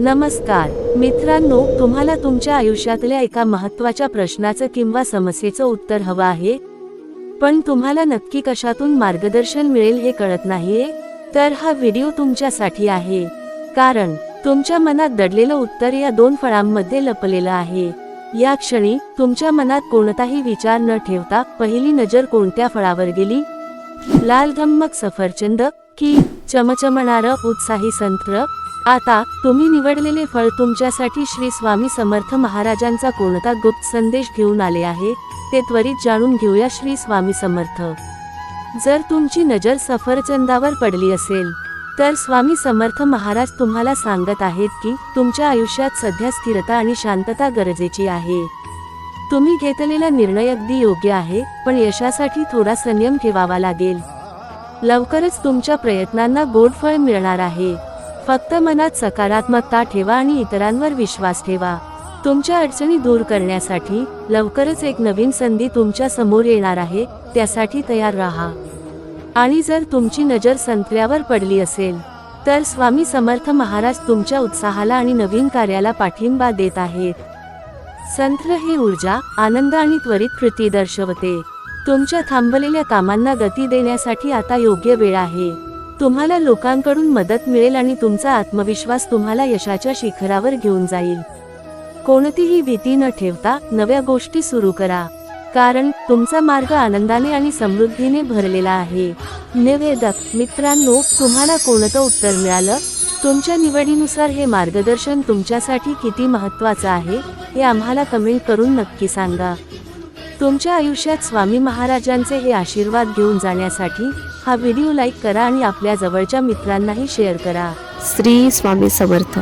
नमस्कार. मित्रांनो तुम्हाला तुमच्या आयुष्यातल्या एका महत्त्वाच्या प्रश्नाचं किंवा समस्येचं उत्तर हवं आहे? पण तुम्हाला नक्की कशातून मार्गदर्शन मिळेल हे कळत नाहीये? तर हा व्हिडिओ तुमच्यासाठी आहे. कारण तुमच्या मनात दडलेलं उत्तर या दोन फळांमध्ये लपलेलं आहे. या क्षणी तुमच्या मनात कोणताही विचार न ठेवता पहिली नजर कोणत्या फळावर गेली? लाल धम्मक सफरचंद की चमचमणारं उत्साही संत्र आता तुम्ही निवडलेले फळ तुमच्यासाठी श्री स्वामी समर्थ महाराजांचा कोणता गुप्त संदेश घेऊन आले आहे ते त्वरित जाणून घेऊया श्री स्वामी समर्थ. जर तुमची नजर सफरचंदावर पडली असेल तर स्वामी समर्थ महाराज तुम्हाला सांगत आहेत की तुमच्या आयुष्यात सध्या स्थिरता आणि शांतता गरजेची आहे. तुम्ही घेतलेला निर्णय अगदी योग्य आहे पण यशासाठी थोडा संयम ठेवावा लागेल. लवकरच तुमच्या प्रयत्नांना गोड फळ मिळणार आहे. फक्त मनात सकारात्मकता ठेवा आणि इतरांवर विश्वास ठेवा. तुमच्या अडचणी दूर करण्यासाठी लवकरच एक नवीन संधी तुमच्यासमोर येणार आहे त्यासाठी तयार राहा. आणि जर तुमची नजर संत्र्यावर पडली असेल तर स्वामी समर्थ महाराज तुमच्या उत्साहाला आणि नवीन कार्याला पाठिंबा देत आहेत. संत्र हे ऊर्जा आनंद आणि त्वरित कृती दर्शवते. तुमच्या थांबलेल्या कामांना गती देण्यासाठी आता योग्य वेळ आहे. तुम्हाला लोकांकडून मदत मिळेल आणि तुमचा आत्मविश्वास तुम्हाला यशाच्या शिखरावर घेऊन जाईल. कोणतीही भीती न ठेवता नव्या गोष्टी सुरू करा. कारण तुमचा मार्ग आनंदाने आणि समृद्धीने भरलेला आहे. निवेदक मित्रांनो तुम्हाला कोणतं उत्तर मिळालं? तुमच्या निवडीनुसार हे मार्गदर्शन तुमच्यासाठी किती महत्त्वाचं आहे हे आम्हाला कमेंट करून नक्की सांगा. तुमच्या आयुष्यात स्वामी महाराजांचे हे आशीर्वाद घेऊन जाण्यासाठी हा व्हिडिओ लाईक करा आणि आपल्या जवळच्या मित्रांनाही शेअर करा. श्री स्वामी समर्थ.